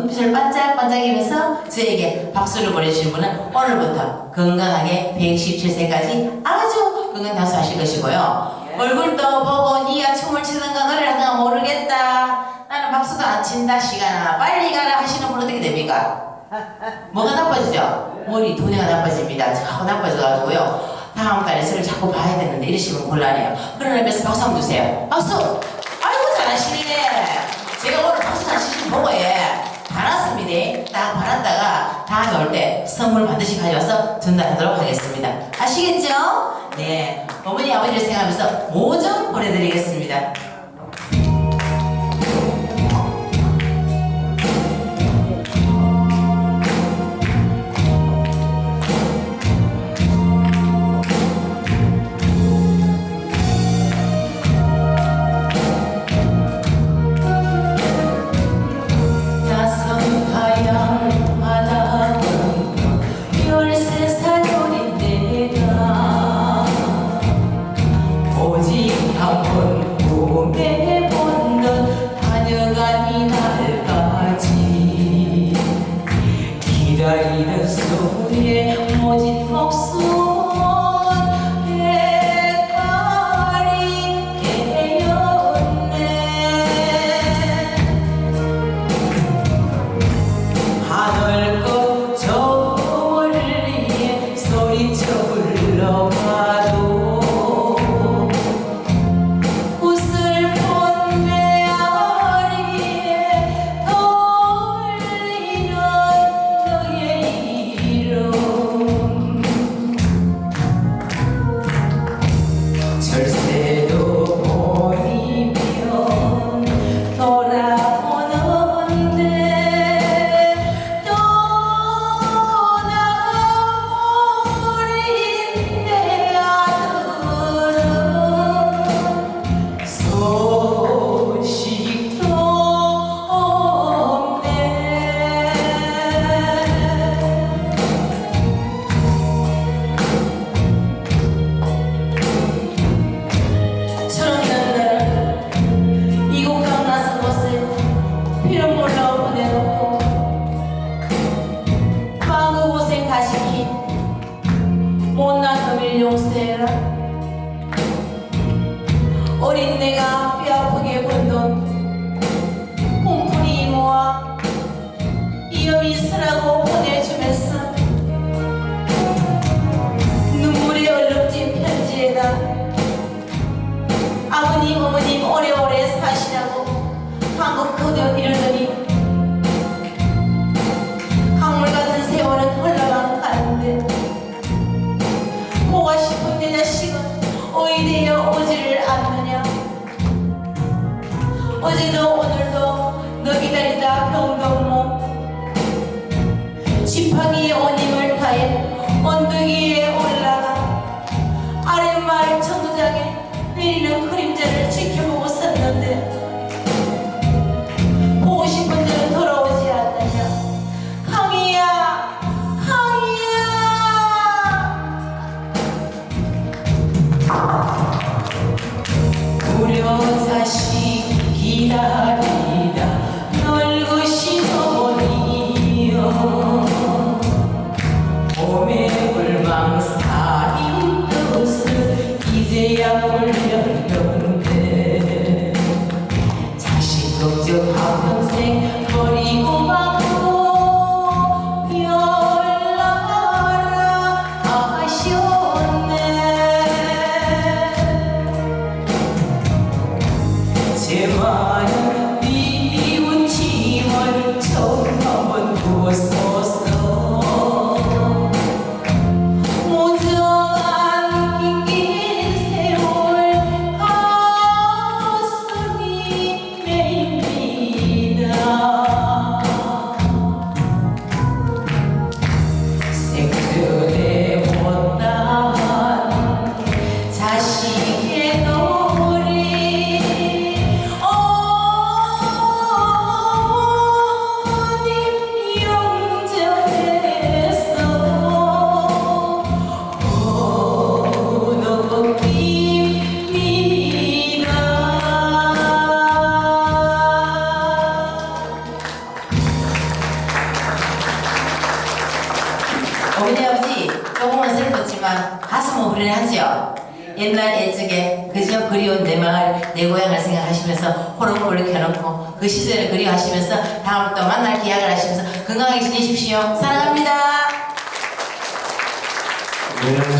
눈빛을 반짝반짝이면서 저에게 박수를 보내주신 분은 오늘부터 건강하게 117세까지 아주 건강 단수하실 것이고요. 얼굴도 보고 니가 춤을 추는가 노래를 하는가 모르겠다. 나는 박수도 안 친다 시간아 빨리 가라 하시는 분 어떻게 됩니까? 뭐가 나빠지죠? 머리 두뇌가 나빠집니다. 자꾸 나빠져가지고요. 다음 달에 저를 자꾸 봐야 되는데 이러시면 곤란해요. 그런 의미에서 박수 한번 주세요. 박수! 아이고 잘하시네. 제가 오늘 박수 잘 치신 보고 예. 받았다가 다음에 올 때 선물 반드시 가져와서 전달하도록 하겠습니다. 아시겠죠? 네. 어머니 아버지를 생각하면서 모좀 보내드리겠습니다. 어린 어제도 오늘도 너 기다리다 병든 몸 지팡이에 온 힘을 다해 언덕 위에 어머니 아버지 조금은 슬펐지만 가슴은 후련하지요. 옛날 옛적에 그저 그리운 내 마을 내 고향을 생각하시면서 호롱불을 켜놓고 그 시절을 그리워하시면서 다음에 또 만날 기약을 하시면서 건강하게 지내십시오. 사랑합니다. 네,